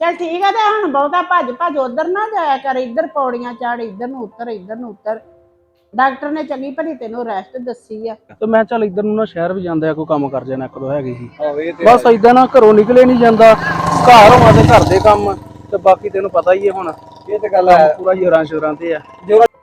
ਚਲ ਠੀਕ ਆ ਤੇ ਹੁਣ ਬਹੁਤਾ ਭੱਜ ਭੱਜ ਉਧਰ ਨਾ ਜਾਇਆ ਕਰ ਇੱਧਰ ਪੌੜੀਆਂ ਚੜ ਇੱਧਰ ਨੂੰ ਉੱਤਰ ਇੱਧਰ ਨੂੰ ਉੱਤਰ। ਡਾਕਟਰ ਨੇ ਚੰਗੀ ਭਲੀ ਤੈਨੂੰ ਰੈਸਟ ਦੱਸੀ ਆ। ਤੇ ਮੈਂ ਚੱਲ ਇੱਧਰ ਨੂੰ ਨਾ ਸ਼ਹਿਰ ਵੀ ਜਾਂਦਾ ਕੋਈ ਕੰਮ ਕਰ ਜਾਣਾ ਇੱਕ ਦੋ ਹੈਗੀ ਸੀ ਆਵੇ ਤੇ ਬਸ ਇਦਾਂ ਨਾ ਘਰੋਂ ਨਿਕਲੇ ਨਹੀਂ ਜਾਂਦਾ ਘਰ ਹੋਵਾਂ ਤੇ ਘਰ ਦੇ ਕੰਮ ਤੇ ਬਾਕੀ ਤੈਨੂੰ ਪਤਾ ਹੀ ਹੈ ਹੁਣ। ਇਹ ਤੇ ਗੱਲ ਹੈ। ਪੂਰਾ ਹੀ ਸ਼ੁਰਾਂ ਤੇ ਆ।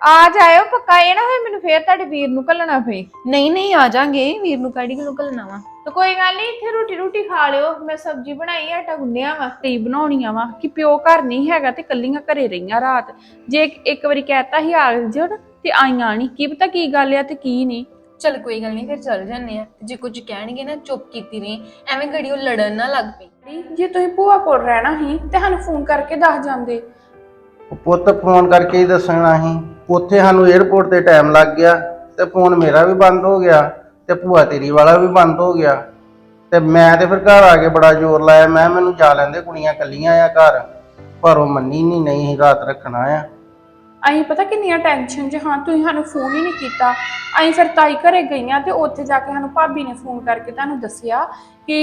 ਆ ਜਾਇਓ ਪੱਕਾ ਇਹ ਨਾ ਹੋਏ ਮੈਨੂੰ ਫੇਰ ਤੁਹਾਡੇ ਵੀਰ ਨੂੰ ਘੱਲਣਾ ਪਏ ਨਹੀਂ ਨਹੀਂ ਆ ਜਾਾਂਗੇ ਵੀਰ ਨੂੰ ਕਾੜੀ ਨੂੰ ਘੱਲਣਾ ਵਾ? ਤੇ ਕੋਈ ਗੱਲ ਨਹੀਂ ਇੱਥੇ ਰੋਟੀ ਰੋਟੀ ਖਾ ਲਿਓ ਮੈਂ ਸਬਜ਼ੀ ਬਣਾਈ ਆ, ਆਟਾ ਗੁੰਨਿਆ ਵਾ। ਤੇ ਬਣਾਉਣੀਆਂ ਵਾ ਕਿ ਪਿਓ ਘਰ ਨਹੀਂ ਹੈਗਾ ਤੇ ਕੱਲੀਆਂ ਘਰੇ ਰਹੀਆਂ ਰਾਤ। ਜੇ ਇੱਕ- ਵਾਰੀ ਕਹਿਤਾ ਸੀ ਆ ਜਣ ਤੇ ਆਈਆਂ ਨਹੀਂ ਕੀ ਪਤਾ ਕੀ ਗੱਲ ਆ ਤੇ ਕੀ ਨਹੀਂ। ਚਲ ਕੋਈ ਗੱਲ ਨਹੀਂ ਫਿਰ ਚੱਲ ਜੰਨੇ ਆ। ਜੇ ਕੁਝ ਕਹਿਣਗੇ ਨਾ ਚੁੱਪ ਕੀਤੀ ਰਹੀ। ਐਵੇਂ ਘੜੀ ਉਹ ਲੜਨ ਨਾ ਲੱਗ ਪਈ। ਜੇ ਤੁਸੀਂ ਭੂਆ ਕੋਲ ਰਹਿਣਾ ਸੀ ਤੇ ਸਾਨੂੰ ਫੋਨ ਕਰਕੇ ਦੱਸ ਜਾਂਦੇ। ਪੁੱਤ ਫੋਨ ਕਰਕੇ ਹੀ ਦੱਸਣਾ ਸੀ। ਉੱਥੇ ਸਾਨੂੰ 에어ਪੋਰਟ ਤੇ ਟਾਈਮ ਲੱਗ ਗਿਆ ਤੇ ਫੋਨ ਮੇਰਾ ਵੀ ਬੰਦ ਹੋ ਗਿਆ ਤੇ ਭੂਆ ਤੇਰੀ ਵਾਲਾ ਵੀ ਬੰਦ ਹੋ ਗਿਆ। ਤੇ ਮੈਂ ਤੇ ਫਿਰ ਘਰ ਆ ਕੇ ਬੜਾ ਜ਼ੋਰ ਲਾਇਆ ਮੈਂ ਮੈਨੂੰ ਜਾ ਲੈਂਦੇ ਕੁੜੀਆਂ ਕੱਲੀਆਂ ਆ ਘਰ ਪਰ ਉਹ ਮੰਨੀ ਨਹੀਂ ਨਹੀਂ ਰਾਤ ਰੱਖਣਾ ਆ। ਅਸੀਂ ਪਤਾ ਕਿੰਨੀਆਂ ਟੈਨਸ਼ਨ 'ਚ ਹਾਂ ਤੁਸੀਂ ਸਾਨੂੰ ਫੋਨ ਹੀ ਨਹੀਂ ਕੀਤਾ। ਅਸੀਂ ਫਿਰ ਤਾਈ ਘਰੇ ਗਈਆਂ ਤੇ ਉੱਥੇ ਜਾ ਕੇ ਸਾਨੂੰ ਭਾਬੀ ਨੇ ਫੋਨ ਕਰਕੇ ਤੁਹਾਨੂੰ ਦੱਸਿਆ ਕਿ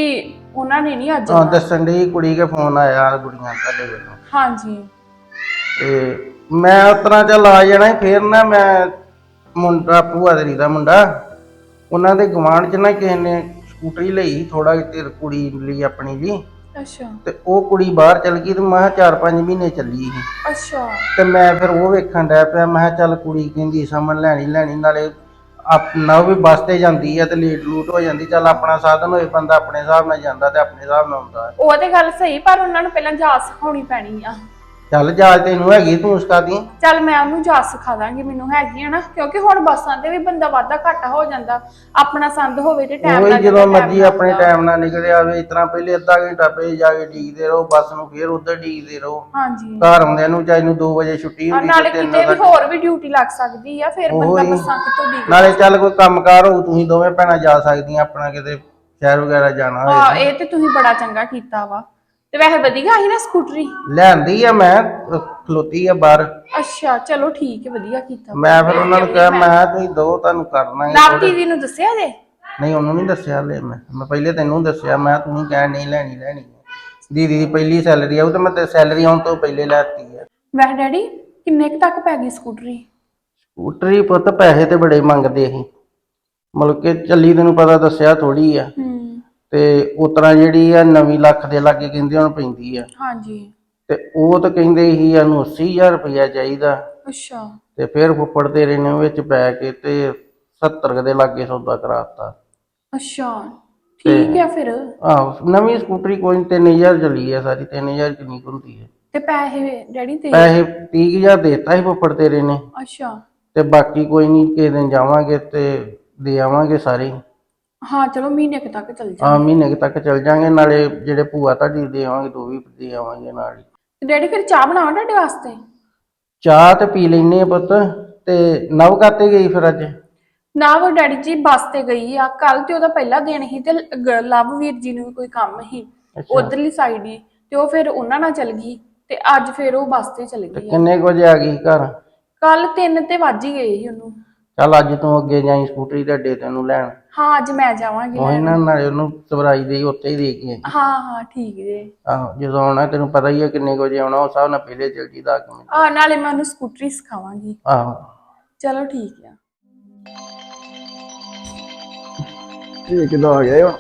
ਉਹਨਾਂ ਨੇ ਨਹੀਂ ਅੱਜ ਹਾਂ। ਦੱਸਣ ਦੀ ਕੁੜੀ ਕੇ ਫੋਨ ਆਇਆ ਕੁੜੀਆਂ ਤੁਹਾਡੇ ਵੱਲੋਂ। ਹਾਂਜੀ। ਤੇ ਮੈਂ ਉਤਰਾ ਚੱਲ ਆ ਜਾਣਾ ਫੇਰ ਨਾ ਮੈਂ ਮੁੰਡਾ ਭੂਆ ਤੇਰੀ ਦਾ ਮੁੰਡਾ ਉਹਨਾਂ ਦੇ ਗਵਾਂਢ ਚ ਨਾ ਕਿਸੇ ਨੇ ਸਕੂਟਰੀ ਲਈ ਥੋੜਾ ਚਿਰ ਕੁੜੀ ਲਈ ਆਪਣੀ ਲਈ ਅੱਛਾ। ਤੇ ਉਹ ਕੁੜੀ ਬਾਹਰ ਚਲ ਗਈ ਤੇ ਮੈਂ 4-5 ਮਹੀਨੇ ਚੱਲੀ ਸੀ। ਅੱਛਾ। ਤੇ ਮੈਂ ਫਿਰ ਉਹ ਵੇਖਣ ਡਿਆ ਪਿਆ ਮੈਂ ਕਿਹਾ ਚੱਲ ਕੁੜੀ ਕਹਿੰਦੀ ਸਮਨ ਲੈਣੀ ਲੈਣੀ ਨਾਲੇ ਆਪਣਾ ਵੀ ਬੱਸ ਤੇ ਜਾਂਦੀ ਆ ਤੇ ਲੇਟ ਲੂਟ ਹੋ ਜਾਂਦੀ ਚੱਲ ਆਪਣਾ ਸਾਧਨ ਹੋਏ ਬੰਦਾ ਆਪਣੇ ਹਿਸਾਬ ਨਾਲ ਜਾਂਦਾ ਤੇ ਆਪਣੇ ਹਿਸਾਬ ਨਾਲ ਆਉਂਦਾ ਉਹ ਤੇ ਗੱਲ ਸਹੀ ਪਰ ਉਹਨਾਂ ਨੂੰ ਪਹਿਲਾਂ ਜਾਚ ਸਿਖਾਉਣੀ ਪੈਣੀ ਆ। ਚੱਲ ਜਾਜ ਤੈਨੂੰ ਹੈਗੀ ਤੂੰ ਉਸਕਾ ਦੀ ਚੱਲ ਮੈਂ ਉਹਨੂੰ ਜਾਚ ਸਿਖਾ ਦਾਂਗੀ ਮੈਨੂੰ ਹੈਗੀ ਨਾ ਕਿਉਂਕਿ ਹੁਣ ਬੱਸਾਂ ਤੇ ਵੀ ਬੰਦਾ ਵਾਧਾ ਘਾਟਾ ਹੋ ਜਾਂਦਾ ਆਪਣਾ ਸੰਦ ਹੋਵੇ ਤੇ ਟਾਈਮ ਨਾਲ ਜਦੋਂ ਮਰਜ਼ੀ ਆਪਣੇ ਟਾਈਮ ਨਾਲ ਨਿਕਲ ਆਵੇ ਇਸ ਤਰ੍ਹਾਂ ਪਹਿਲੇ ਅੱਧਾ ਘੰਟਾ ਪਹਿਲੇ ਜਾ ਕੇ ਡੀਕਦੇ ਰਹੋ ਬੱਸ ਨੂੰ ਫੇਰ ਉੱਧਰ ਡੀਕਦੇ ਰਹੋ। ਹਾਂਜੀ। ਘਰ ਆਉਂਦਿਆਂ ਨੂੰ ਚਾਹੇ ਨੂੰ 2 ਵਜੇ ਛੁੱਟੀ ਔਰ ਹੁੰਦੀ ਨਾਲੇ ਤਿੰਨ ਕਿਤੇ ਵੀ ਵਜੇ ਹੋਰ ਵੀ ਡਿਊਟੀ ਲੱਗ ਸਕਦੀ ਆ ਫਿਰ ਬੰਦਾ ਉਹੀ। ਬੱਸਾਂ ਕਿਤੋਂ ਦੀ ਨਾਲੇ ਚੱਲ ਕੋਈ ਕੰਮਕਾਰ ਹੋਊ ਤੁਸੀਂ ਦੋਵੇਂ ਭੈਣਾਂ ਜਾ ਸਕਦੀਆਂ ਆਪਣਾ ਕਿਤੇ ਸ਼ਹਿਰ ਵਗੈਰਾ ਜਾਣਾ ਹਾਂ ਹੋਏ ਇਹ ਤੇ ਤੁਸੀਂ ਬੜਾ ਚੰਗਾ ਕੀਤਾ ਵਾ। ਤੇ ਵੈਸੇ ਵਧੀਆ ਸੀ ਨਾ ਸਕੂਟਰੀ? ਲੈਂਦੀ ਆ ਮੈਂ ਅਹ ਖਲੋਤੀ ਆ ਬਾਹਰ। ਅੱਛਾ ਚਲੋ ਠੀਕ ਹੈ ਵਧੀਆ ਕੀਤਾ। ਮੈਂ ਫਿਰ ਉਹਨਾਂ ਨੂੰ ਕਿਹਾ ਮੈਂ ਕਿਹਾ ਤੁਸੀਂ ਦੋ ਤੁਹਾਨੂੰ ਕਰਨਾ ਹੀ ਨਾਮ ਦੀਦੀ ਨੂੰ ਦੱਸਿਆ ਜੇ? ਨਹੀਂ ਉਹਨੂੰ ਨਹੀਂ ਦੱਸਿਆ ਲੈ ਮੈਂ। ਮੈਂ ਪਹਿਲੇ ਤੈਨੂੰ ਦੱਸਿਆ ਮੈਂ ਕਿਹਾ ਤੂੰ ਕਹਿ ਨਹੀਂ ਲੈਣੀ ਲੈਣੀ ਹੈ। ਦੀਦੀ ਦੀ ਪਹਿਲੀ ਸੈਲਰੀ ਆਉ ਤੇ ਮੈਂ ਤੇ ਸੈਲਰੀ ਆਉਣ ਤੋਂ ਪਹਿਲੇ ਲੈਤੀ ਹੈ ਵੈਸੇ ਡੈਡੀ ਕਿੰਨੇ ਕੁ ਤੱਕ ਪੈ ਗਈ ਸਕੂਟਰੀ? ਸਕੂਟਰੀ ਪੁੱਤ ਪੈਸੇ ਤੇ ਬੜੇ ਮੰਗਦੇ ਸੀ ਮਤਲਬ ਕਿ ਚੱਲੀ ਤੈਨੂੰ ਪਤਾ ਦੱਸਿਆ ਥੋੜੀ ਆ। ਹੂੰ। ਤੇ ਉਤਰਾ ਜਿਹੜੀ ਆ ਨਵੀਂ ਲੱਖ ਦੇ ਲਾਗੇ ਕਹਿੰਦੇ ਹੁਣ ਪੈਂਦੀ ਆ। ਹਾਂਜੀ। ਤੇ ਉਹ ਤਾਂ ਕਹਿੰਦੇ ਸੀ ਇਹਨੂੰ 80000 ਰੁਪਇਆ ਚਾਹੀਦਾ। ਅੱਛਾ। ਤੇ ਫਿਰ ਫੁੱਫੜ ਤੇਰੇ ਨੇ ਉਹ ਵਿੱਚ ਪੈ ਕੇ ਤੇ 70 ਕੁ ਦੇ ਲਾਗੇ ਸੌਦਾ ਕਰਾਤਾ। ਅੱਛਾ। ਠੀਕ ਹੈ ਫਿਰ। ਆਹੋ ਨਵੀਂ ਸਕੂਟਰੀ ਕੋਈ ਨੀ, 3000 ਚੱਲੀ ਆ ਸਾਰੀ 3000 ਕਿੰਨੀ ਕੁ ਹੁੰਦੀ ਹੈ ਤੇ ਪੈਸੇ ਡੈਡੀ ਤੇ ਪੈਸੇ 30000 ਦੇਤਾ ਸੀ ਫੁੱਫੜ ਤੇਰੇ ਨੇ। ਅੱਛਾ। ਤੇ ਬਾਕੀ ਕੋਈ ਨਹੀਂ ਕਿਸੇ ਦਿਨ ਜਾਵਾਂਗੇ ਤੇ ਦੇ ਆਵਾਂਗੇ ਸਾਰੇ। ਹਾਂ ਚਲੋ ਮਹੀਨੇ ਕੁ ਤੱਕ ਚੱਲ ਜਾ ਆ ਮਹੀਨੇ ਕੁ ਤੱਕ ਚੱਲ ਜਾਾਂਗੇ ਨਾਲੇ ਜਿਹੜੇ ਭੂਆ ਤੁਹਾਡੀ ਦੇ ਆਵਾਂਗੇ ਦੋ ਵੀ ਦੇ ਆਵਾਂਗੇ ਨਾਲ ਹੀ। ਡੈਡੀ ਫਿਰ ਚਾਹ ਬਣਾਵਾਂ ਤੁਹਾਡੇ ਵਾਸਤੇ? ਚਾਹ ਤੇ ਪੀ ਲੈਨੇ ਆ ਪੁੱਤ ਤੇ ਨਵ ਕਾਤੇ ਗਈ ਫਿਰ ਅੱਜ? ਨਾ ਉਹ ਡੈਡੀ ਜੀ ਬੱਸ ਤੇ ਗਈ ਆ ਕੱਲ ਤੇ ਉਹਦਾ ਪਹਿਲਾ ਦਿਨ ਸੀ ਤੇ ਗ- ਲਵਵੀਰ ਜੀ ਨੂੰ ਵੀ ਕੋਈ ਕੰਮ ਸੀ ਉਧਰਲੀ ਸਾਈਡ ਹੀ ਤੇ ਉਹ ਫਿਰ ਉਹਨਾਂ ਨਾਲ ਚੱਲ ਗਈ ਤੇ ਅੱਜ ਫਿਰ ਉਹ ਬੱਸ ਤੇ ਚਲ ਗਈ ਕਿੰਨੇ ਕੁ ਵਜੇ ਆ ਗਈ ਘਰ? ਕੱਲ 3 ਤੇ ਵੱਜ ਹੀ ਗਏ ਸੀ ਉਹਨੂੰ। ਚੱਲ ਅੱਜ ਤੂੰ ਅੱਗੇ ਜਾਈ ਸਕੂਟਰੀ ਤੇ ਅੱਡੇ ਤੈਨੂੰ ਲੈਣ। ਹਾਂ ਅੱਜ ਮੈਂ ਜਾਵਾਂਗੀ ਉਹ ਇਹਨਾਂ ਨਾਲੇ ਉਹਨੂੰ ਸਵਰਾਈ ਦੇ ਉੱਤੇ ਹੀ ਦੇ ਕੇ ਆਈ। ਹਾਂ ਹਾਂ ਠੀਕ ਜੇ। ਆਹੋ ਜਦੋਂ ਆਉਣਾ ਤੈਨੂੰ ਪਤਾ ਹੀ ਹੈ ਕਿੰਨੇ ਕੁ ਵਜੇ ਆਉਣਾ ਉਸ ਹਿਸਾਬ ਨਾਲ ਪਹਿਲੇ ਚੱਲ ਜੀ 10 ਮਿੰਟ। ਆ ਨਾਲੇ ਮੈਂ ਉਹਨੂੰ ਸਕੂਟਰੀ ਸਿਖਾਵਾਂਗੀ। ਆਹੋ। ਚਲੋ ਠੀਕ ਆ। ਇਹ ਕਿਦੋਂ ਆ ਗਿਆ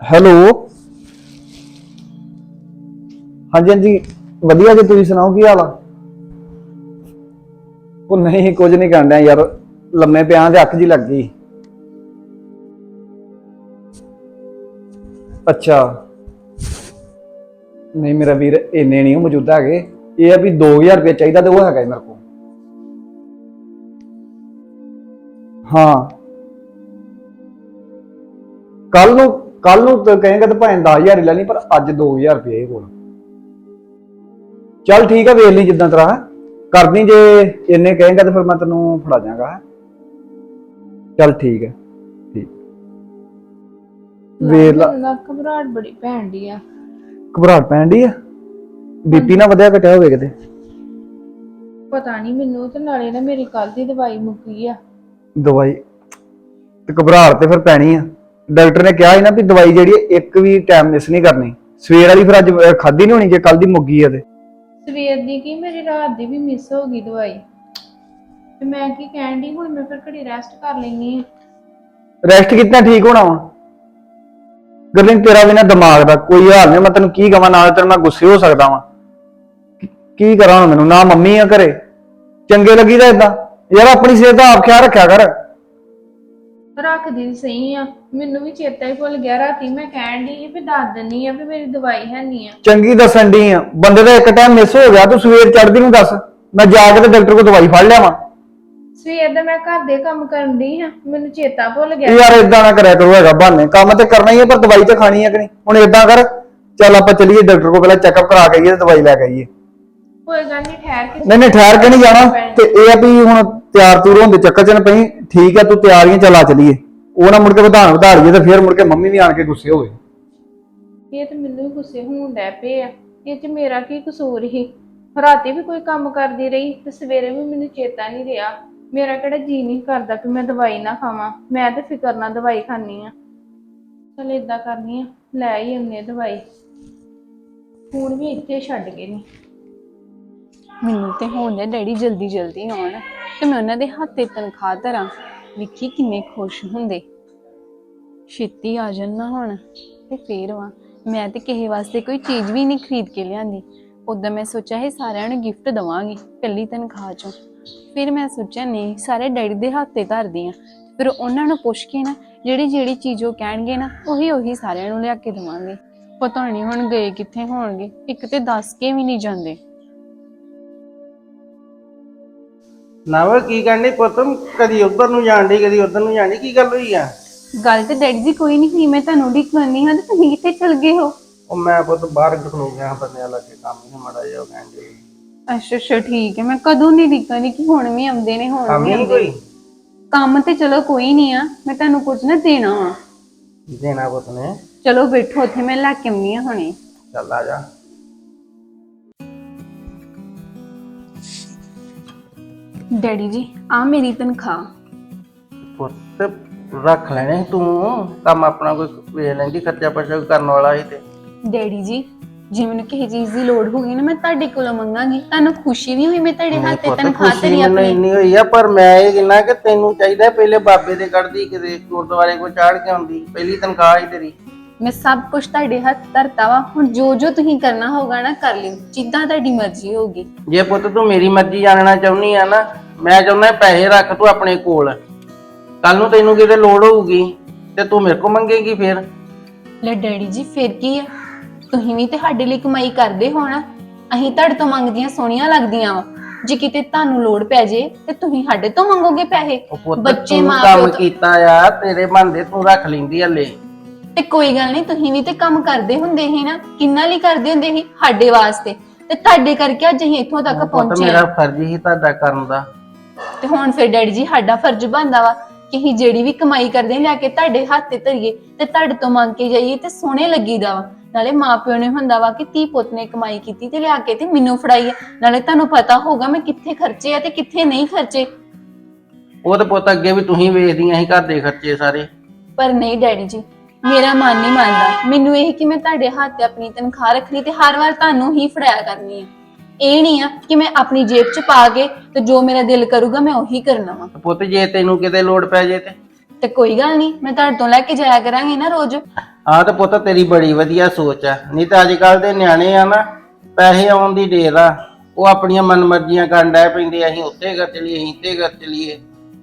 ਹੈਲੋ? ਹਾਂਜੀ ਹਾਂਜੀ। ਵਧੀਆ ਜੀ ਤੁਸੀਂ ਸੁਣਾਓ ਕੀ ਹਾਲ ਆ? ਉਹ ਨਹੀਂ, ਕੁਝ ਨਹੀਂ ਕਰਨ ਡਿਆ ਯਾਰ। ਲੰਮੇ ਪਿਆਂ ਤੇ ਅੱਖ ਜੀ ਲੱਗ ਗਈ। ਅੱਛਾ। ਨਹੀਂ, ਮੇਰਾ ਵੀਰ ਇੰਨੇ ਨਹੀਂ ਮੌਜੂਦਾ ਹੈਗੇ। ਇਹ ਆ ਵੀ 2000 ਰੁਪਏ ਚਾਹੀਦਾ ਤੇ ਉਹ ਹੈਗਾ ਮੇਰੇ ਕੋਲ। ਹਾਂ। ਕੱਲ ਨੂੰ ਕੱਲ ਨੂੰ ਤਾਂ ਕਹੇਗਾ ਤਾਂ ਭਾਵੇਂ 10000 ਹੀ ਲੈ ਲਈ, ਪਰ ਅੱਜ 2000 ਰੁਪਏ ਇਹ ਕੋਲ। ਚੱਲ ਠੀਕ ਆ, ਵੇਖ ਲਈ ਜਿੱਦਾਂ ਤੇਰਾ ਕਰਦੀ ਜੇ ਇੰਨੇ ਕਹੇਗਾ ਤਾਂ ਫਿਰ ਮੈਂ ਤੈਨੂੰ ਫੜਾ ਜਾਵਾਂਗਾ ਚੱਲ ਠੀਕ ਹੈ ਠੀਕ। ਵੇਖ ਲਾ। ਨਾ ਘਬਰਾਹਟ ਬੜੀ ਭੈਣ ਦੀ ਆ। ਘਬਰਾਹਟ ਪੈਣ ਡਈ ਆ? ਬੀਪੀ ਨਾ ਵਧਿਆ ਘਟਿਆ ਹੋਵੇ ਕਿਤੇ। ਪਤਾ ਨਹੀਂ ਮੈਨੂੰ ਤੇ ਨਾਲੇ ਨਾ ਮੇਰੀ ਕੱਲ ਦੀ ਦਵਾਈ ਮੁੱਕੀ ਆ। ਦਵਾਈ ਤੇ ਘਬਰਾਹਟ ਤੇ ਫਿਰ ਪੈਣੀ ਆ। ਡਾਕਟਰ ਨੇ ਕਿਹਾ ਸੀ ਨਾ ਵੀ ਦਵਾਈ ਜਿਹੜੀ ਇੱਕ ਵੀ ਟਾਈਮ ਮਿਸ ਨਹੀਂ ਕਰਨੀ। ਸਵੇਰ ਵਾਲੀ ਫਿਰ ਅੱਜ ਅਹ, ਖਾਧੀ ਨਹੀਂ ਹੋਣੀ ਜੇ ਕੱਲ ਦੀ ਮੁੱਗੀ ਆ ਤੇ। ਸਵੇਰ ਦੀ ਕੀ ਮੇਰੀ ਰਾਤ ਦੀ ਵੀ ਮਿਸ ਹੋ ਗਈ ਦਵਾਈ। ਤੇ ਮੈਂ ਕੀ ਕਹਿਣ ਦੀ ਹੁਣ ਮੈਂ ਫਿਰ ਘੜੀ ਰੈਸਟ ਕਰ ਲੈਣੀ ਰੈਸਟ ਕਿਤਨਾ ਠੀਕ ਹੋਣਾ ਵਾ? ਗਰਲਿੰਗ ਤੇਰਾ ਵੀ ਨਾ ਦਿਮਾਗ ਦਾ ਕੋਈ ਹਾਲ ਨਹੀਂ, ਮੈਂ ਤੈਨੂੰ ਕੀ ਕਵਾਂ, ਨਾਲ ਤੇਰੇ ਮੈਂ ਗੁੱਸੇ ਹੋ ਸਕਦਾ ਵਾਂ। ਕੀ- ਕੀ ਕਰਾਂ ਹੁਣ ਮੈਨੂੰ? ਨਾ ਮੰਮੀ ਆ ਘਰੇ। ਚੰਗੇ ਲੱਗੀਦਾ ਇਦਾਂ ਯਾਰ ਆਪਣੀ ਸਿਹਤ ਦਾ ਆਪ ਖਿਆਲ ਰੱਖਿਆ ਕਰ। ਰੱਖਦੀ ਸਹੀ ਆ। ਮੈਨੂੰ ਵੀ ਚੇਤਾ ਹੀ ਭੁੱਲ ਗਿਆ ਰਾਤੀ। ਮੈਂ ਕਹਿਣ ਦੀ ਵੀ ਦੱਸ ਦਿੰਨੀ ਆ ਵੀ ਮੇਰੀ ਦਵਾਈ ਹੈ ਨਹੀਂ ਆ। ਚੰਗੀ ਦੱਸਣ ਦੀ ਆ। ਬੰਦੇ ਦਾ ਇੱਕ ਟਾਈਮ ਮਿਸ ਹੋ ਗਿਆ ਤੂੰ ਸਵੇਰ ਚੜਦੀ ਨੂੰ ਦੱਸ। ਮੈਂ ਜਾ ਕੇ ਤੇ ਡਾਕਟਰ ਕੋਲ ਦਵਾਈ ਫੜ ਲਿਆਵਾਂ। ਸਵੇਰ ਦਾ ਮੈਂ ਘਰ ਦੇ ਕੰਮ ਕਰਨ ਦੀ ਆ। ਮੈਨੂੰ ਚੇਤਾ ਭੁੱਲ ਗਿਆ। ਯਾਰ ਇਦਾਂ ਨਾ ਕਰਿਆ ਕਰੋ ਹੈਗਾ ਬਹਾਨੇ। ਕੰਮ ਤੇ ਕਰਨਾ ਹੀ ਹੈ ਪਰ ਦਵਾਈ ਤੇ ਖਾਣੀ ਹੈ ਕਿ ਨਹੀਂ? ਹੁਣ ਇਦਾਂ ਕਰ ਚੱਲ ਆਪਾਂ ਚੱਲੀਏ ਡਾਕਟਰ ਕੋਲ ਪਹਿਲਾਂ ਚੈੱਕਅਪ ਕਰਾ ਕੇ ਆਈਏ ਤੇ ਦਵਾਈ ਲੈ ਕੇ ਆਈਏ। ਕੋਈ ਗੱਲ ਨਹੀਂ ਠਹਿਰ ਕੇ ਨਹੀਂ ਨਹੀਂ ਠਹਿਰ ਕੇ ਨਹੀਂ ਜਾਣਾ। ਤੇ ਇਹ ਆ ਵੀ ਹੁਣ ਤਿਆਰ ਤੂਰ ਹੋਣ ਦੇ ਚੱਕਰ ਚ ਨਾ ਪਈ ਠੀਕ ਆ, ਤੂੰ ਤਿਆਰੀਆਂ ਚਲਾ ਚਲੀਏ। ਉਹ ਨਾ ਮੁੜ ਕੇ ਵਧਾਣ ਵਧਾ ਲਈਏ ਤੇ ਫਿਰ ਮੁੜ ਕੇ ਮੰਮੀ ਵੀ ਆਣ ਕੇ ਗੁੱਸੇ ਹੋਵੇ। ਇਹ ਤੇ ਮੈਨੂੰ ਵੀ ਗੁੱਸੇ ਹੋਣ ਡੈ ਪਏ ਆ। ਇਹ ਚ ਮੇਰਾ ਕੀ ਕਸੂਰ ਹੀ ਰਾਤੀ ਵੀ ਕੋਈ ਕੰਮ ਕਰਦੀ ਰਹੀ ਤੇ ਸਵੇਰੇ ਵੀ ਮੈਨੂੰ ਚੇਤਾ ਨਹੀਂ ਰਿਹਾ। ਮੇਰਾ ਕਿਹੜਾ ਜੀ ਨਹੀਂ ਕਰਦਾ ਕਿ ਮੈਂ ਦਵਾਈ ਨਾ ਖਾਵਾਂ। ਮੈਂ ਤੇ ਫਿਕਰ ਨਾਲ ਦਵਾਈ ਖਾਣੀ ਆ। ਚਲ ਏਦਾਂ ਕਰਨੀ ਆ, ਲੈ ਹੀ ਆਉਂਦੇ ਦਵਾਈ। ਹੁਣ ਵੀ ਇੱਥੇ ਛੱਡ ਗਏ ਨੇ। ਮੈਨੂੰ ਤੇ ਹੋਣ ਡਿਆ ਡੈਡੀ ਜਲਦੀ ਜਲਦੀ ਆਉਣ ਤੇ ਮੈਂ ਉਹਨਾਂ ਦੇ ਹੱਥ ਤਨਖਾਹ ਧਰਾਂ। ਵੇਖੀ ਕਿੰਨੇ ਖੁਸ਼ ਹੁੰਦੇ। ਛੇਤੀ ਆ ਜਾਣ ਹੁਣ ਤੇ ਫੇਰ ਵਾ। ਮੈਂ ਤੇ ਕਿਸੇ ਵਾਸਤੇ ਕੋਈ ਚੀਜ਼ ਵੀ ਨਹੀਂ ਖਰੀਦ ਕੇ ਲਿਆਂਦੀ। ਉਦੋਂ ਮੈਂ ਸੋਚਿਆ ਇਹ ਸਾਰਿਆਂ ਨੂੰ ਗਿਫਟ ਦਵਾਂਗੀ ਪਹਿਲੀ ਤਨਖਾਹ ਚੋਂ। ਫਿਰ ਮੈਂ ਸੋਚਿਆ, ਨਹੀਂ, ਸਾਰੇ ਡੈਡੀ ਦੇ ਹੱਥ ਧਰਦੀ ਆ। ਫਿਰ ਉਹਨਾਂ ਨੂੰ ਪੁੱਛ ਕੇ ਨਾ, ਜਿਹੜੀ ਜਿਹੜੀ ਚੀਜ਼ ਉਹ ਕਹਿਣਗੇ ਨਾ, ਉਹੀ ਉਹੀ ਸਾਰਿਆਂ ਨੂੰ ਲਿਆ ਕੇ ਦਵਾਂਗੇ। ਪਤਾ ਨਹੀਂ ਹੁਣ ਗਏ ਕਿੱਥੇ ਹੋਣਗੇ। ਇੱਕ ਤੇ ਦੱਸ ਕੇ ਵੀ ਨਹੀਂ ਜਾਂਦੇ। ਨਵ ਕੀ ਕਹਿੰਦੀ ਪੁੱਤ ਕਦੀ ਉਧਰ ਨੂੰ ਜਾਂਦੀ ਕਦੀ ਉਧਰ ਨੂੰ ਜਾਂਦੀ ਕੀ ਗੱਲ ਹੋਈ ਆ? ਗੱਲ ਤੇ ਡੈਡੀ ਜੀ ਕੋਈ ਨਹੀਂ ਸੀ ਮੈਂ ਤੁਹਾਨੂੰ ਉਡੀਕਣੀ ਹਾਂ ਤੇ ਤੁਸੀਂ ਕਿੱਥੇ ਚਲ ਗਏ ਹੋ? ਉਹ ਮੈਂ ਪੁੱਤ ਬਾਹਰ ਖਲੋ ਗਿਆ ਬੰਦਿਆਂ ਲੱਗੇ ਕੰਮ ਹੀ ਮੜਾ ਜਿਹਾ ਕਹਿੰਦੇ ਅੱਛਾ ਅੱਛਾ ਠੀਕ ਹੈ ਮੈਂ ਕਦੋਂ ਦੀ ਉਡੀਕਣੀ ਕਿ ਹੁਣ ਵੀ ਆਉਂਦੇ ਨੇ ਹੁਣ ਕੰਮ ਵੀ ਹੀ ਆਉਂਦੇ ਕੋਈ? ਕੰਮ ਤੇ ਚਲੋ ਕੋਈ ਨਹੀਂ ਆ ਮੈਂ ਤੁਹਾਨੂੰ ਕੁਝ ਨਾ ਦੇਣਾ ਵਾ। ਦੇਣਾ ਪੁੱਤ ਨੇ। ਚਲੋ ਬੈਠੋ ਉੱਥੇ ਮੈਂ ਲੈ ਕੇ ਆਉਂਦੀ ਹਾਂ ਹੁਣੇ। ਚੱਲ ਆ ਜਾ। ਡੈਡੀ ਜੀ ਆ ਮੇਰੀ ਤਨਖਾਹ। ਪੁੱਤ ਰੱਖ ਲੈਣੇ ਸੀ ਤੂੰ। ਕੰਮ ਆਪਣਾ ਕੋਈ ਵੇਖ ਲੈਂਦੀ ਖਰਚਾ ਪਰਚਾ ਕੋਈ ਕਰਨ ਵਾਲਾ ਸੀ ਤੇ। ਡੈਡੀ ਜੀ ਜੇ ਮੈਨੂੰ ਕਿਸੇ ਚੀਜ਼ ਦੀ ਲੋੜ ਹੋਗੀ ਨਾ ਮੈਂ ਤੁਹਾਡੇ ਕੋਲੋਂ ਮੰਗਾਂਗੀ। ਤੁਹਾਨੂੰ ਖੁਸ਼ੀ ਵੀ ਹੋਈ ਮੈਂ ਤੁਹਾਡੇ ਹੱਥ ਤੇ ਤਨਖਾਹ ਖੁਸ਼ੀ ਤੇਰੀ ਮੈਨੂੰ ਆਪਣੀ? ਇੰਨੀ ਹੋਈ ਆ ਪਰ ਮੈਂ ਇਹ ਕਿੰਨਾ ਕਿ ਤੈਨੂੰ ਚਾਹੀਦਾ ਪਹਿਲੇ ਬਾਬੇ ਦੇ ਕੱਢਦੀ ਕਿਤੇ ਗੁਰਦੁਆਰੇ ਕੋ ਚਾੜ ਕੇ ਆਉਂਦੀ ਪਹਿਲੀ ਤਨਖਾਹ ਹੀ ਤੇਰੀ। ਮੈਂ ਸਭ ਕੁਝ ਤੁਹਾਡੇ ਹੱਥ ਧਰਤਾ ਵਾ। ਹੁਣ ਜੋ ਜੋ ਤੁਸੀਂ ਕਰਨਾ ਹੋਗਾ ਨਾ ਕਰ ਲਿਓ। ਜਿੱਦਾਂ ਤੁਹਾਡੀ ਮਰਜ਼ੀ ਹੋਗੀ ਜੇ ਪੁੱਤ ਤੂੰ ਮੇਰੀ ਮਰਜ਼ੀ ਜਾਣਨਾ ਚਾਹੁੰਦੀ ਆ ਨਾ ਮੈਂ ਚਾਹੁੰਦਾ ਪੈਸੇ ਰੱਖ ਤੂੰ ਆਪਣੇ ਕੋਲ। ਕੱਲ ਨੂੰ ਤੈਨੂੰ ਕਿਤੇ ਲੋੜ ਹੋਊਗੀ ਤੇ ਤੂੰ ਮੇਰੇ ਕੋਲ ਮੰਗੇਗੀ ਫਿਰ। ਲੈ ਡੈਡੀ ਜੀ ਫਿਰ ਕੀ ਹੈ ਤੁਸੀਂ ਵੀ ਤੇ ਸਾਡੇ ਲਈ ਕਮਾਈ ਕਰਦੇ ਹੋ ਨਾ। ਅਸੀਂ ਤੁਹਾਡੇ ਤੋਂ ਮੰਗਦੀਆਂ ਸੋਹਣੀਆਂ ਲੱਗਦੀਆਂ ਵਾ। ਜੇ ਕਿਤੇ ਤੁਹਾਨੂੰ ਲੋੜ ਪੈ ਜੇ ਤੇ ਤੁਸੀਂ ਸਾਡੇ ਤੋਂ ਮੰਗੋਗੇ ਪੈਸੇ। ਉਹ ਪੁੱਤ ਬੱਚੇ ਤੂੰ ਮਾਂ ਕੰਮ ਪਿਓ ਤੋਂ- ਕੀਤਾ ਆ ਤੇਰੇ ਬੰਦੇ ਤੂੰ ਰੱਖ ਲੈਂਦੀ ਹਲੇ ਤੇ ਕੋਈ ਗੱਲ ਨਹੀਂ ਤੁਸੀਂ ਵੀ ਤੇ ਕੰਮ ਕਰਦੇ ਹੁੰਦੇ ਸੀ ਨਾ ਕਿੰਨਾ ਲਈ ਕਰਦੇ ਹੁੰਦੇ ਸੀ ਸਾਡੇ ਵਾਸਤੇ। ਤੇ ਤੁਹਾਡੇ ਕਰਕੇ ਅੱਜ ਅਸੀਂ ਇੱਥੋਂ ਤੱਕ ਪੁੱਤ ਪਹੁੰਚੇ ਮੇਰਾ ਫਰਜ਼ ਹੀ ਤੁਹਾਡਾ ਕਰਨ ਦਾ। ਤੇ ਹੁਣ ਫਿਰ ਡੈਡੀ ਜੀ ਸਾਡਾ ਫਰਜ਼ ਬਣਦਾ ਵਾ ਕਿ ਅਸੀਂ ਜਿਹੜੀ ਵੀ ਕਮਾਈ ਕਰਦੇ ਹਾਂ ਲਿਆ ਕੇ ਤੁਹਾਡੇ ਹੱਥ ਤੇ ਧਰੀਏ ਤੇ ਤੁਹਾਡੇ ਤੋਂ ਮੰਗ ਕੇ ਜਾਈਏ ਤੇ ਸੋਹਣੇ ਲੱਗੀਦਾ ਵਾ। ਨਾਲੇ ਮਾਪਿਓ ਨੇ ਹੁੰਦਾ ਵਾ ਕਿ ਧੀ ਪੁੱਤ ਨੇ ਕਮਾਈ ਕੀਤੀ ਤੇ ਲਿਆ ਕੇ ਤੇ ਮੈਨੂੰ ਫੜਾਈ ਆ। ਨਾਲੇ ਤੁਹਾਨੂੰ ਪਤਾ ਹੋਗਾ ਮੈਂ ਕਿੱਥੇ ਖਰਚੇ ਆ ਤੇ ਕਿੱਥੇ ਨਹੀਂ ਖਰਚੇ। ਉਹ ਤੇ ਪੁੱਤ ਅੱਗੇ ਵੀ ਤੁਸੀਂ ਵੇਚਦੀਆਂ ਸੀ ਘਰ ਦੇ ਖਰਚੇ ਸਾਰੇ। ਪਰ ਨਹੀਂ ਡੈਡੀ ਜੀ ਮੇਰਾ ਮਨ ਨਹੀਂ ਮੰਨਦਾ। ਮੈਨੂੰ ਇਹ ਕਿ ਮੈਂ ਤੁਹਾਡੇ ਹੱਥ ਤੇ ਆਪਣੀ ਤਨਖਾਹ ਰੱਖਣੀ ਤੇ ਹਰ ਵਾਰ ਤੁਹਾਨੂੰ ਹੀ ਫੜਾਇਆ ਕਰਨੀ ਹੈ ਇਹ ਨਹੀਂ ਆ ਕਿ ਮੈਂ ਆਪਣੀ ਜੇਬ 'ਚ ਪਾ ਕੇ ਤੇ ਜੋ ਮੇਰਾ ਦਿਲ ਕਰੂਗਾ ਮੈਂ ਉਹੀ ਕਰਨਾ ਵਾ ਤੇ ਪੁੱਤ ਜੇ ਤੈਨੂੰ ਕਿਤੇ ਲੋੜ ਪੈ ਜੇ ਤੇ। ਤੇ ਕੋਈ ਗੱਲ ਨਹੀਂ ਮੈਂ ਤੁਹਾਡੇ ਤੋਂ ਲੈ ਕੇ ਜਾਇਆ ਕਰਾਂਗੀ ਨਾ ਰੋਜ਼। ਆਹ ਤੇ ਪੁੱਤ ਤੇਰੀ ਬੜੀ ਵਧੀਆ ਸੋਚ ਆ। ਨਹੀਂ ਤਾਂ ਅੱਜ ਕੱਲ ਦੇ ਨਿਆਣੇ ਆ ਨਾ ਪੈਸੇ ਆਉਣ ਦੀ ਢੇਰ ਆ। ਉਹ ਆਪਣੀਆਂ ਮਨਮਰਜ਼ੀਆਂ ਕਰਨ ਡੈ ਪੈਂਦੇ ਅਸੀਂ ਉੱਥੇ ਕਰ ਚਲੀਏ ਅਸੀਂ ਇੱਥੇ ਕਰ ਚਲੀਏ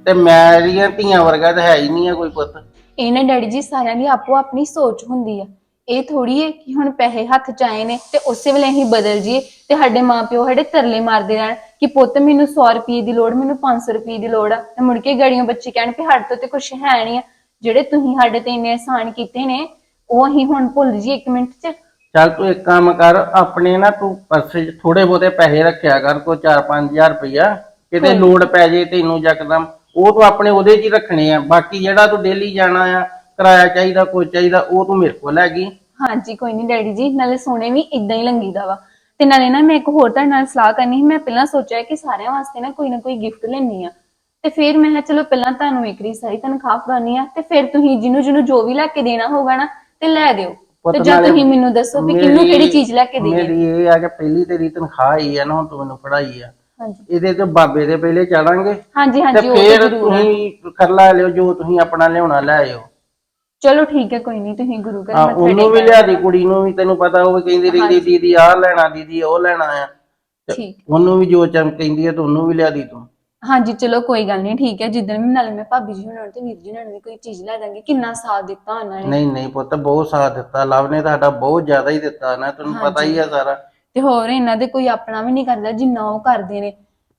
ਤੇ ਮੇਰੀਆਂ ਧੀਆਂ ਵਰਗਾ ਤਾਂ ਹੈ ਹੀ ਨਹੀਂ ਆ ਕੋਈ ਪੁੱਤ। ਇਹ ਨਾ ਡੈਡੀ ਜੀ ਸਾਰਿਆਂ ਦੀ ਆਪੋ ਆਪਣੀ ਸੋਚ ਹੁੰਦੀ ਆ। ਇਹ ਥੋੜੀ ਹੈ ਕਿ ਹੁਣ ਪੈਸੇ ਹੱਥ ਚ ਆਏ ਨੇ ਤੇ ਉਸੇ ਵੇਲੇ ਅਸੀਂ ਬਦਲ ਜੀਏ ਤੇ ਸਾਡੇ ਮਾਪਿਓ ਸਾਡੇ ਤਰਲੇ ਮਾਰਦੇ ਰਹਿਣ ਕਿ ਪੁੱਤ ਮੈਨੂੰ 100 ਰੁਪਏ ਦੀ ਲੋੜ ਮੈਨੂੰ 500 ਰੁਪਏ ਦੀ ਲੋੜ ਆ। ਤੇ ਮੁੜ ਕੇ ਗੜੀਆਂ ਬੱਚੇ ਕਹਿਣ ਵੀ ਸਾਡੇ ਤੋਂ ਤੇ ਕੁਝ ਹੈ ਨਹੀਂ ਆ। ਜਿਹੜੇ ਤੁਸੀਂ ਸਾਡੇ ਤੇ ਇੰਨੇ ਆਸਾਨ ਕੀਤੇ ਨੇ ਉਹ ਅਸੀਂ ਹੁਣ ਭੁੱਲ ਜੀ ਇੱਕ ਮਿੰਟ ਚ। ਚੱਲ ਤੂੰ ਇੱਕ ਕੰਮ ਕਰ ਆਪਣੇ ਨਾ ਤੂੰ ਪਰਸੇ 'ਚ ਥੋੜੇ ਬਹੁਤੇ ਪੈਸੇ ਰੱਖਿਆ ਕਰ ਕੋ 4-5000 ਰੁਪਇਆ ਕਿਤੇ ਲੋੜ ਪੈ ਜੇ ਤੈਨੂੰ ਯਕਦਮ ਉਹ ਤੂੰ ਆਪਣੇ ਉਹਦੇ 'ਚ ਹੀ ਰੱਖਣੇ ਆ। ਬਾਕੀ ਜਿਹੜਾ ਤੂੰ ਡੇਲੀ ਜਾਣਾ ਆ ਕਿਰਾਇਆ ਚਾਹੀਦਾ ਕੋਈ ਚਾਹੀਦਾ ਉਹ ਤੂੰ ਮੇਰੇ ਕੋਲ ਲੈ ਗਈ। ਹਾਂਜੀ ਕੋਈ ਨਹੀਂ ਡੈਡੀ ਜੀ ਨਾਲੇ ਸੋਨੇ ਵੀ ਇਦਾਂ ਹੀ ਲੰਗੀਦਾ ਵਾ। ਤੇ ਨਾਲੇ ਨਾ ਮੈਂ ਇੱਕ ਹੋਰ ਤੁਹਾਡੇ ਨਾਲ ਸਲਾਹ ਕਰਨੀ ਸੀ। ਮੈਂ ਪਹਿਲਾਂ ਸੋਚਿਆ ਕਿ ਸਾਰਿਆਂ ਵਾਸਤੇ ਨਾ ਕੋਈ ਨਾ ਕੋਈ ਗਿਫਟ ਲੈਣੀ ਆ। ਤੇ ਫਿਰ ਮੈਂ ਕਿਹਾ ਚਲੋ ਪਹਿਲਾਂ ਤੁਹਾਨੂੰ ਇੱਕ ਵਾਰੀ ਸਾਰੀ ਤਨਖਾਹ ਫੜਾਉਣੀ ਆ ਤੇ ਫਿਰ ਤੁਸੀਂ ਜਿਹਨੂੰ ਜਿਹਨੂੰ ਜੋ ਵੀ ਲੈ ਕੇ ਦੇਣਾ ਹੋਗਾ ਨਾ ਤੇ ਲੈ ਦਿਓ। ਪੁੱਤ ਤੇ ਜਦ ਨਾਲੇ ਤੁਸੀਂ ਮੈਨੂੰ ਦੱਸੋ ਵੀ ਕਿਹਨੂੰ ਮੇਰੀ- ਕਿਹੜੀ ਚੀਜ਼ ਲੈ ਕੇ ਦੇਣੀ ਹੈ ਮੇਰੀ ਇਹ ਆ ਕਿ ਪਹਿਲੀ ਤੇਰੀ ਤਨਖਾਹ ਹੀ ਆ ਨਾ ਹੁਣ ਤੂੰ ਮੈਨੂੰ ਪੜਾਈ ਆ। ਹਾਂਜੀ। ਇਹਦੇ ਤੇ ਬਾਬੇ ਦੇ ਪਹਿਲੇ ਚੜਾਂਗੇ? ਹਾਂਜੀ ਤੇ ਹਾਂਜੀ ਉਹ ਤਾਂ ਫਿਰ ਜ਼ਰੂਰ ਹੈ ਤੁਸੀਂ ਲਿਓ ਜੋ ਤੁਸੀਂ ਆਪਣਾ ਲਿਆਉਣਾ ਲੈ ਆਇਓ। ਚਲੋ ਠੀਕ ਹੈ ਕੋਈ ਨਹੀਂ ਤੁਸੀਂ ਗੁਰੂ ਘਰ ਆ ਮੱਥਾ ਉਹਨੂੰ ਵੀ ਟੇਕ ਲਿਆ ਦੀ ਕੁੜੀ ਨੂੰ ਵੀ ਤੈਨੂੰ ਪਤਾ ਉਹ ਵੀ ਕਹਿੰਦੀ ਰਹਿੰਦੀ ਦੀਦੀ ਆਹ ਲੈਣਾ ਦੀਦੀ ਉਹ ਲੈਣਾ ਆ। ਠੀਕ। ਉਹਨੂੰ ਵੀ ਜੋ ਚਮ ਕਹਿੰਦੀ ਹੈ ਤੂੰ ਉਹਨੂੰ ਵੀ ਲਿਆ ਦੀ ਤੂੰ। ਹਾਂਜੀ ਚਲੋ ਕੋਈ ਗੱਲ ਨਹੀਂ ਠੀਕ ਹੈ ਜਿੱਦਣ ਵੀ ਨਾਲੇ ਮੈਂ ਭਾਬੀ ਜੀ ਹੁਣਾਂ ਤੇ ਵੀਰ ਜੀ ਹੁਣਾਂ ਨੂੰ ਵੀ ਕੋਈ ਚੀਜ਼ ਲੈ ਦਾਂਗੀ। ਕਿੰਨਾ ਸਾਥ ਦਿੱਤਾ ਉਹਨਾਂ ਨੇ। ਨਹੀਂ ਨਹੀਂ ਪੁੱਤ ਬਹੁਤ ਸਾਥ ਦਿੱਤਾ। ਲਵ ਨੇ ਤੁਹਾਡਾ ਬਹੁਤ ਜ਼ਿਆਦਾ ਹੀ ਦਿੱਤਾ ਨਾ ਤੈਨੂੰ ਪਤਾ ਹੀ ਆ ਸਾਰਾ। ਤੇ ਹੋਰ ਇਹਨਾਂ ਦੇ ਕੋਈ ਆਪਣਾ ਵੀ ਨਹੀਂ ਕਰਦਾ ਜਿੰਨਾ ਉਹ ਕਰਦੇ ਨੇ।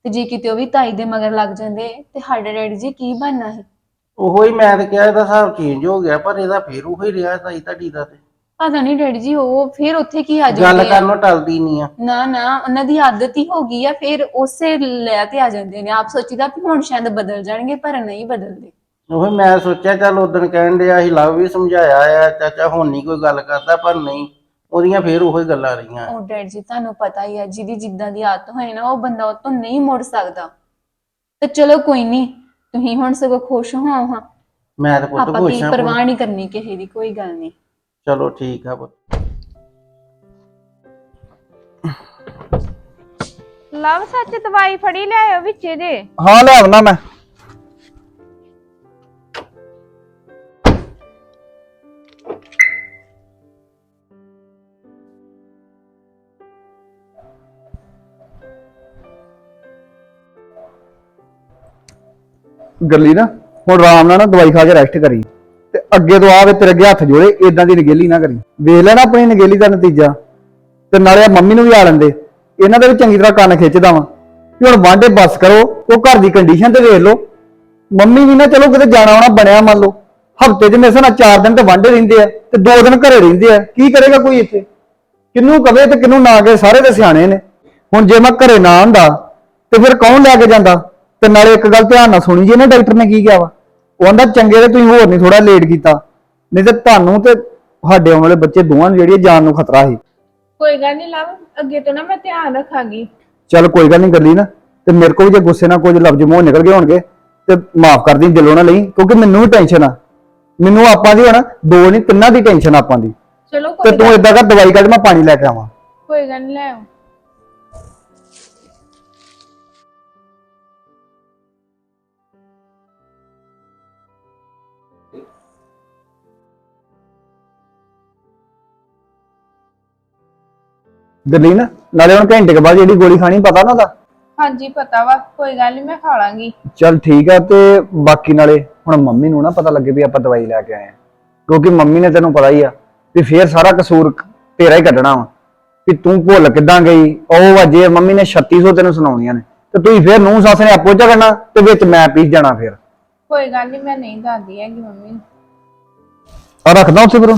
ਤੇ ਜੇ ਕਿਤੇ ਉਹ ਵੀ ਤਾਈ ਦੇ ਮਗਰ ਲੱਗ ਜਾਂਦੇ ਤੇ ਸਾਡੇ ਡੈਡੀ ਜੀ ਕੀ ਬਣਨਾ ਸੀ? ਉਹੋ ਹੀ ਮੈਂ ਤੇ ਕਿਹਾ ਇਹਦਾ ਹਿਸਾਬ ਚੇਂਜ ਹੋ ਗਿਆ ਪਰ ਇਹਦਾ ਫੇਰ ਉਹੋ ਹੀ ਰਿਹਾ ਤਾਈ ਤੁਹਾਡੀ ਦਾ ਤੇ। ਪਤਾ ਨਹੀਂ ਡੈਡੀ ਜੀ ਉਹ ਫਿਰ ਉੱਥੇ ਕੀ ਆ ਗੱਲ ਜਾਂਦੇ ਆ? ਕਰਨੋਂ ਟਲਦੀ ਨਹੀਂ ਆ। ਨਾ ਨਾ ਉਹਨਾਂ ਦੀ ਆਦਤ ਹੀ ਹੋ ਗਈ ਆ ਫਿਰ ਉਸੇ ਲੈ ਤੇ ਆ ਜਾਂਦੇ ਨੇ। ਆਪ ਸੋਚੀਦਾ ਵੀ ਹੁਣ ਸ਼ਾਇਦ ਬਦਲ ਜਾਣਗੇ ਪਰ ਨਹੀਂ ਬਦਲਦੇ। ਉਹ ਮੈਂ ਸੋਚਿਆ ਚੱਲ ਉਦੋਂ ਕਹਿਣ ਡਿਆ ਸੀ ਲਵ ਵੀ ਸਮਝਾਇਆ ਆ ਚਾਚਾ ਹੁਣ ਨਹੀਂ ਕੋਈ ਗੱਲ ਕਰਦਾ ਪਰ ਨਹੀਂ। ਉਹਦੀਆਂ ਫੇਰ ਉਹੀ ਗੱਲਾਂ ਰਹੀਆਂ। ਉਹ ਡੈਡ ਜੀ ਤੁਹਾਨੂੰ ਪਤਾ ਹੀ ਆ ਜਿਹਦੀ ਜਿੱਦਾਂ ਦੀ ਆਦਤ ਹੋਏ ਨਾ ਉਹ ਬੰਦਾ ਉਹ ਤੋਂ ਨਹੀਂ ਮੁੜ ਸਕਦਾ। ਤੇ ਚਲੋ ਕੋਈ ਨਹੀਂ ਤੁਸੀਂ ਹੁਣ ਸਗੋਂ ਖੁਸ਼ ਹੋ ਹਾਂ। ਮੈਂ ਤਾਂ ਪੁੱਤ ਆਪਾਂ ਖੁਸ਼ ਹਾਂ ਪਰਵਾਹ ਨਹੀਂ ਕਰਨੀ ਕਿਸੇ ਦੀ ਕੋਈ ਗੱਲ ਨਹੀਂ। ਚਲੋ ਠੀਕ ਆ ਪੁੱਤ। ਲਵ ਸੱਚ ਦਵਾਈ ਫੜੀ ਲਿਆਇਓ ਵਿੱਚ ਇਹਦੇ ਹਾਂ ਲੈ ਆਉਣਾ ਮੈਂ। ਗੱਲੀ ਨਾ, ਹੁਣ ਆਰਾਮ ਨਾਲ ਨਾ ਦਵਾਈ ਖਾ ਕੇ ਰੈਸਟ ਕਰੀ। ਤੇ ਅੱਗੇ ਤੋਂ ਆਵੇ ਤੇਰੇ ਅੱਗੇ ਹੱਥ ਜੋੜੇ ਇਦਾਂ ਦੀ ਨਗੇਲੀ ਨਾ ਕਰੀ। ਵੇਖ ਲੈ ਨਾ ਆਪਣੀ ਨਗੇਲੀ ਦਾ ਨਤੀਜਾ। ਤੇ ਨਾਲੇ ਆ ਮੰਮੀ ਨੂੰ ਵੀ ਆ ਲੈਂਦੇ। ਇਹਨਾਂ ਦੇ ਵੀ ਚੰਗੀ ਤਰ੍ਹਾਂ ਕੰਨ ਖਿੱਚਦਾ ਵਾਂ। ਵੀ ਹੁਣ ਵਾਂਡੇ ਬੱਸ ਕਰੋ, ਉਹ ਘਰ ਦੀ ਕੰਡੀਸ਼ਨ ਤੇ ਵੇਖ ਲਓ। ਮੰਮੀ ਵੀ ਨਾ ਚਲੋ ਕਿਤੇ ਜਾਣਾ ਆਉਣਾ ਬਣਿਆ ਮੰਨ ਲਓ। ਹਫ਼ਤੇ 'ਚ ਮੇਰੇ ਨਾਲ 4 ਦਿਨ ਤੇ ਵਾਂਡੇ ਰਹਿੰਦੇ ਆ ਤੇ 2 ਦਿਨ ਘਰੇ ਰਹਿੰਦੇ ਆ। ਕੀ ਕਰੇਗਾ ਕੋਈ ਇੱਥੇ? ਕਿੰਨੂੰ ਕਵੇ ਤੇ ਕਿੰਨੂੰ ਨਾ ਕਹੇ ਸਾਰੇ ਤੇ ਸਿਆਣੇ ਨੇ। ਹੁਣ ਜੇ ਮੈਂ ਘਰੇ ਨਾ ਹੁੰਦਾ ਤੇ ਫਿਰ ਕੌਣ ਲੈ ਕੇ ਜਾਂਦਾ? ਤੇ ਨਾਲੇ ਇੱਕ ਗੱਲ ਧਿਆਨ ਨਾਲ ਸੁਣੀ ਜੀ ਨਾ ਡਾਕਟਰ ਨੇ ਕੀ ਕਿਹਾ ਵਾ? ਉਹ ਕਹਿੰਦਾ ਚੰਗੇ ਤੇ ਤੁਸੀਂ ਹੋਰ ਨਹੀਂ ਥੋੜਾ ਲੇਟ ਕੀਤਾ। ਨਹੀਂ ਤੇ ਤੁਹਾਨੂੰ ਤੇ ਸਾਡੇ ਆਉਣ ਵਾਲੇ ਬੱਚੇ ਦੋਵਾਂ ਨੂੰ ਜਿਹੜੀ ਜਾਨ ਨੂੰ ਖਤਰਾ ਸੀ। ਕੋਈ ਗੱਲ ਨਹੀਂ ਲਵ ਅੱਗੇ ਤੋਂ ਨਾ ਮੈਂ ਧਿਆਨ ਰੱਖਾਂਗੀ। ਚੱਲ ਕੋਈ ਗੱਲ ਨਹੀਂ ਗੱਲੀ ਨਾ ਤੇ ਮੇਰੇ ਕੋਲ ਵੀ ਜੇ ਗੁੱਸੇ ਨਾਲ ਕੁਝ ਲਫ਼ਜ਼ ਮੂੰਹ ਨਿਕਲ ਗਏ ਹੋਣਗੇ ਤੇ ਮਾਫ ਕਰ ਦੀ ਦਿਲੋਂ ਨਾ ਲਈ ਕਿਉਂਕਿ ਮੈਨੂੰ ਵੀ ਟੈਨਸ਼ਨ ਆ। ਮੈਨੂੰ ਆਪਾਂ ਦੀ ਹੁਣ ਦੋ ਨਹੀਂ ਤਿੰਨਾਂ ਦੀ ਟੈਨਸ਼ਨ ਆਪਾਂ ਦੀ। ਚਲੋ ਤੇ ਕੋਈ ਤੂੰ ਏਦਾਂ ਕਰ ਦਵਾਈ ਕੱਢ ਮੈਂ ਪਾਣੀ ਲੈ ਕੇ ਆਵਾਂ। ਕੋਈ ਗੱਲ ਨਹੀਂ ਲਿਆਓ ਗੱਲੀ ਨਾ ਨਾਲੇ ਹੁਣ ਘੰਟੇ ਕੇ ਬਾਅਦ ਜਿਹੜੀ ਗੋਲੀ ਖਾਣੀ ਪਤਾ ਨਾ ਉਹਦਾ ਹਾਂਜੀ ਪਤਾ ਵਾ ਕੋਈ ਗੱਲ ਨਹੀਂ ਮੈਂ ਖਾ ਲਾਂਗੀ। ਚੱਲ ਠੀਕ ਆ ਤੇ ਬਾਕੀ ਨਾਲੇ ਹੁਣ ਮੰਮੀ ਨੂੰ ਨਾ ਪਤਾ ਲੱਗੇ ਵੀ ਆਪਾਂ ਦਵਾਈ ਲੈ ਕੇ ਆਏ ਆ ਕਿਉਂਕਿ ਮੰਮੀ ਨੇ ਤੈਨੂੰ ਪਤਾ ਹੀ ਆ ਵੀ ਫੇਰ ਸਾਰਾ ਕਸੂਰ ਕ- ਤੇਰਾ ਹੀ ਕੱਢਣਾ ਵਾ ਵੀ ਤੂੰ ਭੁੱਲ ਕਿੱਦਾਂ ਗਈ? ਉਹ ਵਾ ਜੇ ਮੰਮੀ ਨੇ 3600 ਤੈਨੂੰ ਸੁਣਾਉਣੀਆਂ ਨੇ। ਤੇ ਤੂੰ ਫੇਰ ਨੂੰ ਸੱਸ ਨੇ ਆਪੋ ਝਗੜਨਾ ਤੇ ਵਿੱਚ ਮੈਂ ਪੀਸ ਜਾਣਾ ਫੇਰ। ਕੋਈ ਗੱਲ ਨਹੀਂ ਮੈਂ ਨਹੀਂ ਦੱਸਦੀ ਹੈਗੀ ਮੰਮੀ ਨੂੰ। ਆ ਰੱਖਦਾ ਉੱਥੇ ਫਿਰ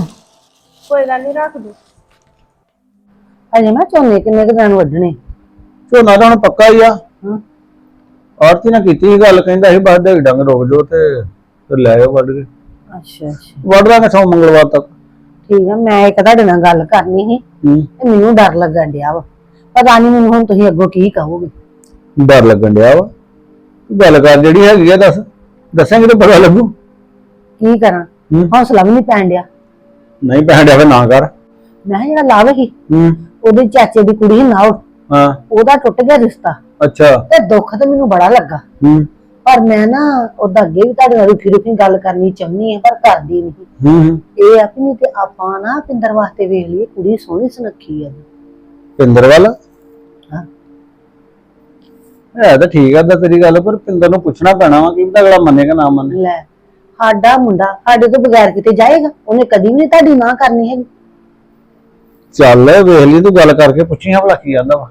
ਕੋਈ ਗੱਲ ਨਹੀਂ ਰੱਖ ਦੋ ਅਜੇ ਮੈਂ ਝੋਨੇ ਕਿੰਨੇ ਕੁ ਦਿਨ ਵੱਢਣੇ? ਝੋਨਾ ਤਾਂ ਹੁਣ ਪੱਕਾ ਹੀ ਆ। ਆਰਤੀ ਨਾਲ ਕੀਤੀ ਸੀ ਗੱਲ ਕਹਿੰਦਾ ਸੀ ਬਸ ਦੇ ਡੰਗ ਰੋਕ ਜੋ ਤੇ ਫਿਰ ਲੈ ਆਓ ਵੱਢ ਕੇ। ਅੱਛਾ ਅੱਛਾ। ਵੱਢ ਦਾਂਗੇ ਸੋਮ ਮੰਗਲਵਾਰ ਤੱਕ। ਠੀਕ ਆ ਮੈਂ ਇੱਕ ਤੁਹਾਡੇ ਨਾਲ ਗੱਲ ਕਰਨੀ ਸੀ ਹੂੰ। ਤੇ ਮੈਨੂੰ ਡਰ ਲੱਗਣ ਡਿਆ ਵਾ। ਪਤਾ ਨਹੀਂ ਮੈਨੂੰ ਹੁਣ ਤੁਸੀਂ ਅੱਗੋਂ ਕੀ ਕਹੋਗੇ। ਡਰ ਲੱਗਣ ਡਿਆ ਵਾ। ਗੱਲ ਕਰ ਜਿਹੜੀ ਹੈਗੀ ਆ ਦੱਸ। ਦੱਸਾਂਗੇ ਤਾਂ ਪਤਾ ਲੱਗੂ। ਕੀ ਕਰਾਂ? ਹੂੰ। ਹੌਸਲਾ ਵੀ ਨਹੀਂ ਪੈਣ ਡਿਆ। ਨਹੀਂ ਪੈਣ ਡਿਆ ਫਿਰ ਨਾ ਕਰ। ਮੈਂ ਕਿਹਾ ਜਿਹੜਾ ਲਾਭ ਸੀ ਹੂੰ। ਉਹਦੇ ਚਾਚੇ ਦੀ ਕੁੜੀ ਨਾ ਹਾਂ। ਉਹਦਾ ਟੁੱਟ ਗਿਆ ਰਿਸ਼ਤਾ। ਅੱਛਾ। ਤੇ ਦੁੱਖ ਤੇ ਮੈਨੂੰ ਬੜਾ ਲੱਗਾ। ਹੂੰ। ਪਰ ਮੈਂ ਨਾ ਉਹਦਾ ਅੱਗੇ ਵੀ ਤੁਹਾਡੇ ਨਾਲ ਰੁੱਖੀ ਰੁੱਖੀ ਗੱਲ ਕਰਨੀ ਚਾਹੁੰਦੀ ਆ ਪਰ ਕਰਦੀ ਨਹੀਂ। ਹੂੰ ਇਹ ਆ ਕਿ ਨਹੀਂ ਤੇ ਆਪਾਂ ਨਾ ਪਿੰਦਰ ਵਾਸਤੇ ਵੇਖ ਲਈਏ ਕੁੜੀ ਸੋਹਣੀ ਸੁਨੱਖੀ ਆ ਪਿੰਦਰ ਵੱਲ? ਹਾਂ। ਹੈ ਤਾਂ ਠੀਕ ਆ ਤਾਂ ਤੇਰੀ ਗੱਲ ਪਰ ਪਿੰਦਰ ਨੂੰ ਪੁੱਛਣਾ ਪੈਣਾ ਵਾ ਕਿ ਅਗਲਾ ਮੰਨੇਗਾ ਨਾ ਮੰਨੇ। ਲੈ ਸਾਡਾ ਮੁੰਡਾ ਸਾਡੇ ਤੋਂ ਬਗੈਰ ਕਿਤੇ ਜਾਏਗਾ ਉਹਨੇ ਕਦੀ ਵੀ ਨਹੀਂ ਤੁਹਾਡੀ ਨਾ ਕਰਨੀ ਹੈਗੀ। ਚੱਲ ਵੇਖ ਲਈ ਤੂੰ ਗੱਲ ਕਰਕੇ ਪੁੱਛੀਆਂ ਭਲਾ ਕੀ ਆਂਦਾ ਵਾ।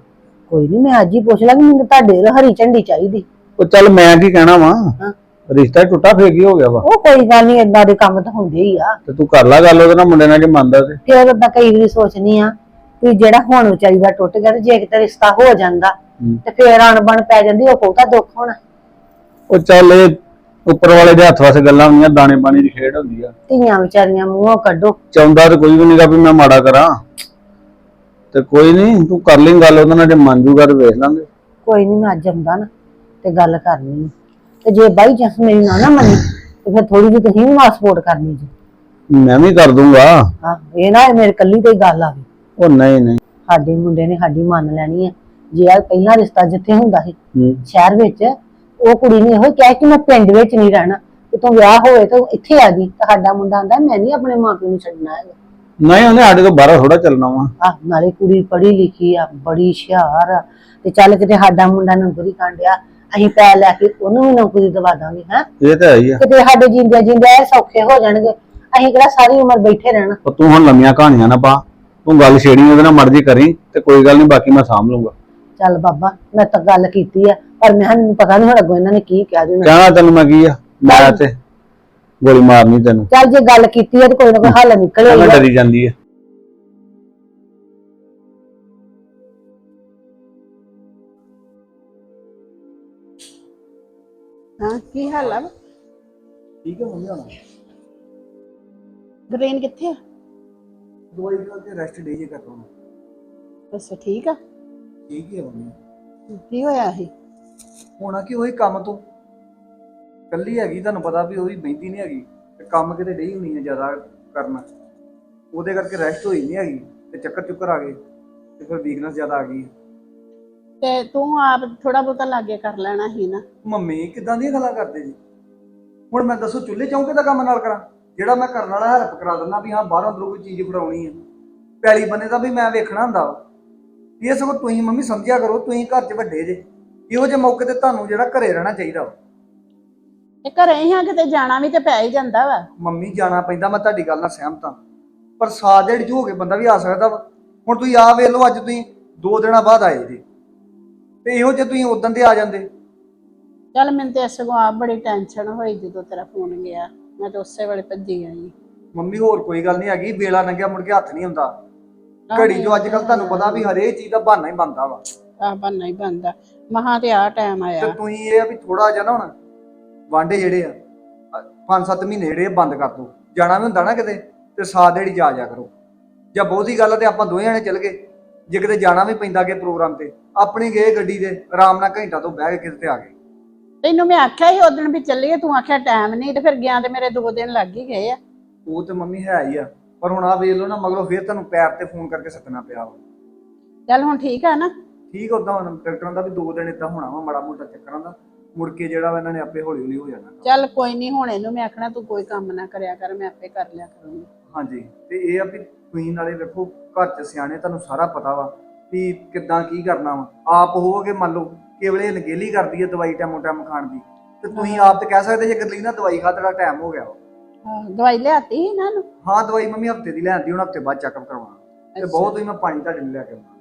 ਕੋਈ ਨਹੀਂ ਮੈਂ ਅੱਜ ਹੀ ਪੁੱਛ ਲਾਂਗੀ ਮੈਨੂੰ ਤੁਹਾਡੇ ਹਰੀ ਝੰਡੀ ਚਾਹੀਦੀ। ਉਹ ਚੱਲ ਮੈਂ ਕੀ ਕਹਿਣਾ ਵਾ? ਹਾਂ। ਰਿਸ਼ਤਾ ਟੁੱਟਾ ਫੇਰ ਕੀ ਹੋ ਗਿਆ ਵਾ? ਉਹ ਕੋਈ ਗੱਲ ਨਹੀਂ ਏਦਾਂ ਦੇ ਕੰਮ ਤਾਂ ਹੁੰਦੇ ਹੀ ਆ। ਤੇ ਤੂੰ ਕਰ ਲੈ ਗੱਲ ਉਹਦੇ ਨਾਲ ਮੁੰਡੇ ਨਾਲ ਜੇ ਮੰਨਦਾ ਤੇ। ਫਿਰ ਓਦਾਂ ਕਈ ਵਾਰੀ ਸੋਚਨੀ ਆ ਵੀ ਜਿਹੜਾ ਹੁਣ ਵਿਚਾਰੀ ਦਾ ਟੁੱਟ ਗਿਆ ਤੇ ਜੇ ਕਿਤੇ ਰਿਸ਼ਤਾ ਹੋ ਜਾਂਦਾ ਹੂੰ। ਤੇ ਫੇਰ ਅਣਬਣ ਪੈ ਜਾਂਦੀ ਉਹ ਬਹੁਤਾ ਦੁੱਖ ਹੋਣਾ। ਉਹ ਚੱਲ ਇਹ ਉੱਪਰ ਵਾਲੇ ਦੇ ਹੱਥ ਵਾਸੇ ਗੱਲਾਂ ਹੁੰਦੀਆਂ ਦਾਣੇ ਪਾਣੀ ਦੀ ਖੇਡ ਹੁੰਦੀ ਆ। ਧੀਆਂ ਵਿਚਾਰੀਆਂ ਮੂੰਹੋਂ ਕੱਢੋ। ਚਾਹੁੰਦਾ ਤੇ ਕੋਈ ਵੀ ਨਹੀਂਗਾ ਵੀ ਮੈਂ ਮਾੜਾ ਕਰਾਂ। ਤੇ ਕੋਈ ਨਹੀਂ ਤੂੰ ਕਰ ਲਈ ਗੱਲ ਉਹਦੇ ਨਾਲ ਜੇ ਮੰਨ ਜੂਗਾ ਤੇ ਵੇਖ ਲਾਂਗੇ। ਕੋਈ ਨਹੀਂ ਮੈਂ ਅੱਜ ਆਉਂਦਾ ਨਾ ਤੇ ਗੱਲ ਕਰਨੀ ਆ। ਤੇ ਜੇ ਬਾਈ ਚਾਂਸ ਮੇਰੀ ਨਾ ਨਾ ਮੰਨੀ ਤੇ ਫਿਰ ਥੋੜੀ ਜਿਹੀ ਤੁਸੀਂ ਵੀ ਸਪੋਰਟ ਕਰਨੀ ਜੀ। ਮੈਂ ਵੀ ਕਰ ਦੂੰਗਾ। ਹਾਂ ਇਹ ਨਾ ਮੇਰੇ ਕੱਲੀ ਤੇ ਹੀ ਗੱਲ ਆਵੇ ਉਹ ਨਹੀਂ ਨਹੀਂ। ਸਾਡੇ ਮੁੰਡੇ ਨੇ ਸਾਡੀ ਮੰਨ ਲੈਣੀ ਹੈ ਜੇ ਆ ਪਹਿਲਾ ਰਿਸ਼ਤਾ ਜਿੱਥੇ ਹੁੰਦਾ ਸੀ ਹੂੰ। ਸ਼ਹਿਰ ਵਿੱਚ ਉਹ ਕੁੜੀ ਨੇ ਇਹੋ ਕਿਹਾ ਕਿ ਮੈਂ ਪਿੰਡ ਵਿੱਚ ਨਹੀਂ ਰਹਿਣਾ। ਤੇ ਤੂੰ ਵਿਆਹ ਹੋਏ ਤਾਂ ਇੱਥੇ ਆ ਜੀ ਤਾਂ ਸਾਡਾ ਮੁੰਡਾ ਆਂਦਾ ਮੈਂ ਨਹੀਂ ਆਪਣੇ ਮਾਪਿਆਂ ਨੂੰ ਛੱਡਣਾ ਹੈਗਾ। ਨਹੀਂ ਉਹਨੇ ਸਾਡੇ ਤੋਂ ਬਾਹਰ ਥੋੜਾ ਚੱਲਣਾ ਵਾ। ਆ ਨਾਲੇ ਕੁੜੀ ਪੜ੍ਹੀ ਲਿਖੀ ਆ ਬੜੀ ਹੁਸ਼ਿਆਰ ਆ। ਤੇ ਚੱਲ ਕਿਤੇ ਸਾਡਾ ਮੁੰਡਾ ਨੌਕਰੀ ਕਾਂਡਿਆ ਅਸੀਂ ਪੈ ਲੈ ਕੇ ਉਹਨੂੰ ਵੀ ਨੌਕਰੀ ਦਵਾ ਦਾਂਗੇ ਹੈ? ਇਹ ਤਾਂ ਹੈ ਹੀ ਆ। ਕਿਤੇ ਸਾਡੇ ਜਿੰਦਿਆਂ ਜਿੰਦਿਆਂ ਸੌਖੇ ਹੋ ਜਾਣਗੇ ਅਸੀਂ ਕਿਹੜਾ ਸਾਰੀ ਉਮਰ ਬੈਠੇ ਰਹਿਣਾ। ਉਹ ਤੂੰ ਹੁਣ ਲੰਮੀਆਂ ਕਹਾਣੀਆਂ ਨਾ ਪਾ ਤੂੰ ਗੱਲ ਛੇੜੀ ਉਹਦੇ ਨਾਲ ਮਰਜ਼ੀ ਕਰੀ ਤੇ ਕੋਈ ਗੱਲ ਨਹੀਂ ਬਾਕੀ ਮੈਂ ਸਾਂਭ ਲੂੰਗਾ ਚੱਲ ਬਾਬਾ ਮੈਂ ਤਾਂ ਗੱਲ ਕੀਤੀ ਆ ਪਰ ਮੈਂ ਮੈਨੂੰ ਪਤਾ ਨਹੀਂ ਹੁਣ ਅੱਗੋਂ ਇਹਨਾਂ ਨੇ ਕੀ ਕਹਿ ਦੇਣਾ ਕਹਿਣਾ ਤੈਨੂੰ ਮੈਂ ਕੀ ਆ? ਮੈਂ ਤੇ ਗੋਲੀ ਮਾਰਨੀ ਤੈਨੂੰ। ਚੱਲ ਜੇ ਗੱਲ ਕੀਤੀ ਆ ਤੇ ਕੋਈ ਨਾ ਕੋਈ ਹੱਲ ਨਿਕਲੇ ਮੈਂ ਡਰੀ ਜਾਂਦੀ ਆ। ਹਾਂ ਕੀ ਹਾਲ ਆ? ਠੀਕ ਹੈ ਮੰਮੀ ਹੁਣ ਗ੍ਰੇਨ ਕਿੱਥੇ ਆ? ਦਵਾਈ ਖਾ ਕੇ ਰੈਸਟ ਡੇ ਜੇ ਕਰਦਾ ਹਾਂ ਅੱਛਾ ਠੀਕ ਆ। ਠੀਕ ਹੀ ਹੈ ਮੰਮੀ ਕੀ ਹੋਇਆ ਸੀ? ਹੋਣਾ ਕਿ ਉਹੀ ਕੰਮ ਤੋਂ ਕੱਲੀ ਹੈਗੀ ਤੁਹਾਨੂੰ ਪਤਾ ਵੀ ਉਹ ਵੀ ਬਹਿੰਦੀ ਨਹੀਂ ਹੈਗੀ ਤੇ ਕੰਮ ਕਿਤੇ ਡਈ ਹੋਣੀ ਹੈ ਜ਼ਿਆਦਾ ਕਰਨਾ। ਉਹਦੇ ਕਰਕੇ ਰੈਸਟ ਹੋਈ ਨਹੀਂ ਹੈਗੀ ਤੇ ਚੱਕਰ ਚੁੱਕਰ ਆ ਗਏ ਤੇ ਫਿਰ ਵੀਕਨੈਸ ਜ਼ਿਆਦਾ ਆ ਗਈ। ਤੇ ਤੂੰ ਆਪ ਥੋੜਾ ਬਹੁਤਾ ਲਾਗੇ ਕਰ ਲੈਣਾ ਸੀ ਨਾ। ਮੰਮੀ ਕਿਦਾਂ ਦੀਆਂ ਗੱਲਾਂ ਕਰਦੇ ਜੀ? ਹੁਣ ਮੈਂ ਦੱਸੋ ਚੁੱਲ੍ਹੇ ਚੌਂਕੇ ਦਾ ਕੰਮ ਨਾਲ ਕਰਾਂ? ਜਿਹੜਾ ਮੈਂ ਕਰਨ ਵਾਲਾ ਹੈਲਪ ਕਰਾ ਦਿੰਦਾ ਵੀ ਹਾਂ ਬਾਹਰੋਂ ਅੰਦਰੋਂ ਕੋਈ ਚੀਜ਼ ਫੜਾਉਣੀ ਹੈ ਪੈਲੀ ਬੰਨੇ ਦਾ ਵੀ ਮੈਂ ਵੇਖਣਾ ਹੁੰਦਾ ਵਾ ਇਹ ਸਗੋਂ ਤੁਸੀਂ ਮੰਮੀ ਸਮਝਿਆ ਕਰੋ ਤੁਸੀਂ ਘਰ 'ਚ ਵੱਡੇ ਜੇ। ਇਹੋ ਜਿਹੇ ਮੌਕੇ ਤੇ ਤੁਹਾਨੂੰ ਜਿਹੜਾ ਘਰੇ ਰਹਿਣਾ ਚਾਹੀਦਾ ਵਾ। ਇਹ ਘਰੇ ਹੀ ਆ ਕਿਤੇ ਜਾਣਾ ਵੀ ਤੇ ਪੈ ਹੀ ਜਾਂਦਾ ਵਾ। ਮੰਮੀ ਜਾਣਾ ਪੈਂਦਾ ਮੈਂ ਤੁਹਾਡੀ ਗੱਲ ਨਾਲ ਸਹਿਮਤ ਹਾਂ। ਪਰ ਦਿਹਾੜੀ 'ਚ ਹੋ ਕੇ ਬੰਦਾ ਵੀ ਆ ਸਕਦਾ ਵਾ। ਹੁਣ ਤੁਸੀਂ ਆ ਵੇਖ ਲਓ ਅੱਜ ਤੁਸੀਂ ਦੋ ਦਿਨਾਂ ਬਾਅਦ ਆਏ ਜੀ। ਤੇ ਇਹੋ ਜੇ ਤੁਸੀਂ ਉਦੋਂ ਦੇ ਆ ਜਾਂਦੇ। ਚੱਲ ਮੈਨੂੰ ਤੇ ਸਗੋਂ ਆਪ ਬੜੀ ਟੈਨਸ਼ਨ ਹੋਈ ਜਦੋਂ ਤੇਰਾ ਫੋਨ ਗਿਆ। ਮੈਂ ਤਾਂ ਉਸੇ ਵੇਲੇ ਭੱਜੀ ਆਈ। ਮੰਮੀ ਹੋਰ ਕੋਈ ਗੱਲ ਨਹੀਂ ਹੈਗੀ ਵੇਲਾ ਲੰਘਿਆ ਮੁੜ ਕੇ ਹੱਥ ਨਹੀਂ ਹੁੰਦਾ। ਘੜੀ ਜੋ ਅੱਜ ਕੱਲ ਤੁਹਾਨੂੰ ਪਤਾ ਵੀ ਹਰੇਕ ਚੀਜ਼ ਦਾ ਬਹਾਨਾ ਹੀ ਬਣਦਾ ਵਾ। ਆ ਬੰਨਾ ਹੀ ਬੰਦਾ ਮਹਾ ਤੇ ਆ ਟਾਈਮ ਤੇ ਆਇਆ। ਤੁਸੀਂ ਇਹ ਆ ਵੀ ਥੋੜਾ ਜਿਹਾ ਨਾ ਹੁਣ ਵਾਂਡੇ ਜਿਹੜੇ ਆ 5-7 ਮਹੀਨੇ ਜਿਹੜੇ ਬੰਦ ਕਰ ਦੋ। ਜਾਣਾ ਵੀ ਹੁੰਦਾ ਨਾ ਕਿਤੇ ਤੇ ਸਾਥ ਦੇੜੀ ਜਾ ਜਾ ਕਰੋ। ਜਾਂ ਬਹੁਤੀ ਗੱਲ ਤੇ ਆਪਾਂ ਦੋਵੇਂ ਜਣੇ ਚੱਲ ਗਏ। ਜੇ ਕਿਤੇ ਜਾਣਾ ਵੀ ਪੈਂਦਾ ਕਿ ਪ੍ਰੋਗਰਾਮ ਤੇ ਆਪਣੀ ਗਏ ਗੱਡੀ ਦੇ ਆਰਾਮ ਨਾਲ ਘੰਟਾ ਤੋਂ ਬਹਿ ਕੇ ਕਿਤੇ ਤੇ ਆ ਗਏ। ਤੈਨੂੰ ਮੈਂ ਆਖਿਆ ਸੀ ਉਦੋਂ ਵੀ ਚੱਲੀਏ ਤੂੰ ਆਖਿਆ ਟਾਈਮ ਨਹੀਂ ਤੇ ਫਿਰ ਗਿਆ ਤੇ ਮੇਰੇ ਦੋ ਦਿਨ ਲੱਗ ਹੀ ਗਏ ਆ। ਉਹ ਤੇ ਮੰਮੀ ਹੈ ਹੀ ਆ ਪਰ ਹੁਣ ਆ ਵੇਖ ਲਓ ਨਾ ਮਗਰੋਂ ਫੇਰ ਤੁਹਾਨੂੰ ਪੈਰ ਤੇ ਫੋਨ ਕਰਕੇ ਸੱਦਣਾ ਪਿਆ ਵਾ। ਚੱਲ ਹੁਣ ਠੀਕ ਆ ਨਾ? ਠੀਕ ਉਦਾਂ ਹੁਣ ਡਾਕਟਰਾਂ ਦਾ ਵੀ ਦੋ ਦਿਨ ਇਦਾਂ ਹੋਣਾ ਵਾ ਮਾੜਾ ਮੋਟਾ ਚੱਕਰਾਂ ਦਾ। ਮੁੜ ਕੇ ਜਿਹੜਾ ਵਾ ਇਹਨਾਂ ਨੇ ਆਪੇ ਹੌਲੀ ਹੌਲੀ ਹੋ ਜਾਣਾ। ਚੱਲ ਕੋਈ ਨਹੀਂ ਹੁਣ ਇਹਨੂੰ ਮੈਂ ਆਖਣਾ ਤੂੰ ਕੋਈ ਕੰਮ ਨਾ ਕਰਿਆ ਕਰ ਮੈਂ ਆਪੇ ਕਰ ਲਿਆ ਕਰੂੰਗੀ। ਹਾਂਜੀ ਤੇ ਇਹ ਆ ਵੀ ਤੁਸੀਂ ਨਾਲੇ ਵੇਖੋ ਘਰ ਚ ਸਿਆਣੇ ਤੁਹਾਨੂੰ ਸਾਰਾ ਪਤਾ ਵਾ ਵੀ ਕਿੱਦਾਂ ਕੀ ਕਰਨਾ ਵਾ। ਆਪ ਹੋਵੋਗੇ ਮੰਨ ਲਓ ਕੇਵਲੇ ਨਗੇਲੀ ਕਰਦੀ ਹੈ ਦਵਾਈ ਟੈਮੋ ਟੈਮ ਖਾਣ ਦੀ। ਤੇ ਤੁਸੀਂ ਆਪ ਤੇ ਕਹਿ ਸਕਦੇ ਜੇ ਗਰਲੀ ਨਾ ਦਵਾਈ ਖਾ ਤੇਰਾ ਟਾਈਮ ਹੋ ਗਿਆ ਵਾ। ਹਾਂ, ਦਵਾਈ ਲਿਆਤੀ ਸੀ ਇਹਨਾਂ ਨੂੰ? ਹਾਂ ਦਵਾਈ ਮੰਮੀ ਹਫ਼ਤੇ ਦੀ ਲੈਂਦੀ ਹੁਣ ਹਫ਼ਤੇ ਬਾਅਦ ਚੈੱਕਅਪ ਕਰਵਾਉਣਾ। ਤੇ ਬਹੁਤ ਹੀ ਮੈਂ ਪਾਣੀ ਤੁਹਾਡੇ ਲਈ ਲੈ ਕੇ ਆਉਣਾ।